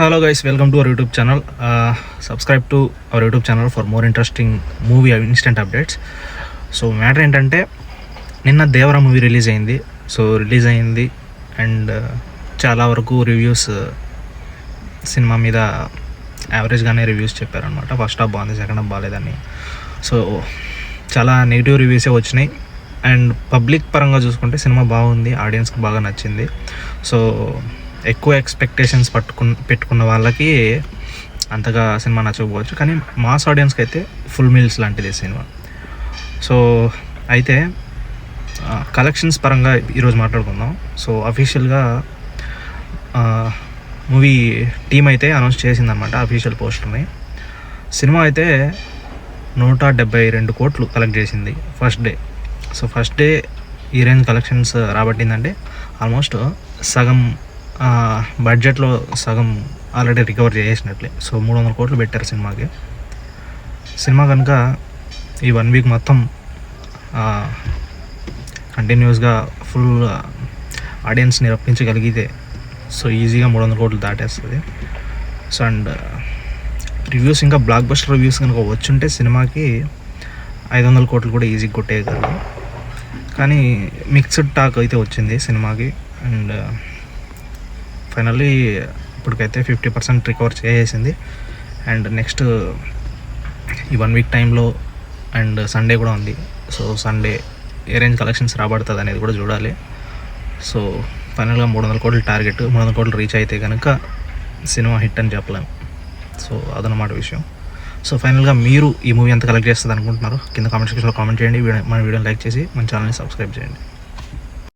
Hello guys welcome to our YouTube channel subscribe to our YouTube channel for more interesting movie instant updates so matter ఏంటంటే నిన్న Devara movie release అయింది. So release అయింది and uh, చాలా వరకు reviews cinema uh, మీద యావరేజ్గానే reviews చెప్పారనమాట first half బాగుంది సెకండ్ హాఫ్ బాగాలేదని సో చాలా నెగిటివ్ రివ్యూసే వచ్చినాయి. అండ్ పబ్లిక్ పరంగా చూసుకుంటే సినిమా బాగుంది ఆడియన్స్కి బాగా నచ్చింది. సో ఎక్కువ ఎక్స్పెక్టేషన్స్ పట్టుకున్న పెట్టుకున్న వాళ్ళకి అంతగా సినిమా నచ్చకపోవచ్చు. కానీ మాస్ ఆడియన్స్కి అయితే ఫుల్ మీల్స్ లాంటిది సినిమా. సో అయితే కలెక్షన్స్ పరంగా ఈరోజు మాట్లాడుకుందాం. సో అఫీషియల్గా మూవీ టీం అయితే అనౌన్స్ చేసిందనమాట అఫీషియల్ పోస్టర్ని సినిమా అయితే నూట డెబ్బై రెండు కోట్లు కలెక్ట్ చేసింది first day so first day ఈ రేంజ్ కలెక్షన్స్ రాబట్టిందంటే ఆల్మోస్ట్ సగం బడ్జెట్లో సగం ఆల్రెడీ రికవర్ చేసేసినట్లే. సో మూడు వందల కోట్లు పెట్టారు సినిమాకి. సినిమా కనుక ఈ వన్ వీక్ మొత్తం కంటిన్యూస్గా ఫుల్ ఆడియన్స్ని రప్పించగలిగితే సో ఈజీగా మూడు వందల కోట్లు దాటేస్తుంది. సో అండ్ రివ్యూస్ ఇంకా బ్లాక్ బస్టర్ రివ్యూస్ కనుక వచ్చుంటే సినిమాకి ఐదు వందల కోట్లు కూడా ఈజీగా కొట్టేయగలరు. కానీ మిక్స్డ్ టాక్ అయితే వచ్చింది సినిమాకి. అండ్ ఫైనల్లీ ఇప్పటికైతే ఫిఫ్టీ పర్సెంట్ రికవర్ చేసేసింది. అండ్ నెక్స్ట్ ఈ వన్ వీక్ టైంలో అండ్ సండే కూడా ఉంది. సో సండే ఏ రేంజ్ కలెక్షన్స్ రాబడుతుంది అనేది కూడా చూడాలి. సో ఫైనల్గా మూడు వందల కోట్ల టార్గెట్ మూడు వందల కోట్లు రీచ్ అయితే కనుక సినిమా హిట్ అని చెప్పలేం. సో అదనమాట విషయం. సో ఫైనల్గా మీరు ఈ మూవీ ఎంత కలెక్ట్ చేస్తుంది అనుకుంటున్నారు కింద కామెంట్ సెక్షన్లో కామెంట్ చేయండి. మన వీడియోని లైక్ చేసి మన ఛానల్ని సబ్స్క్రైబ్ చేయండి.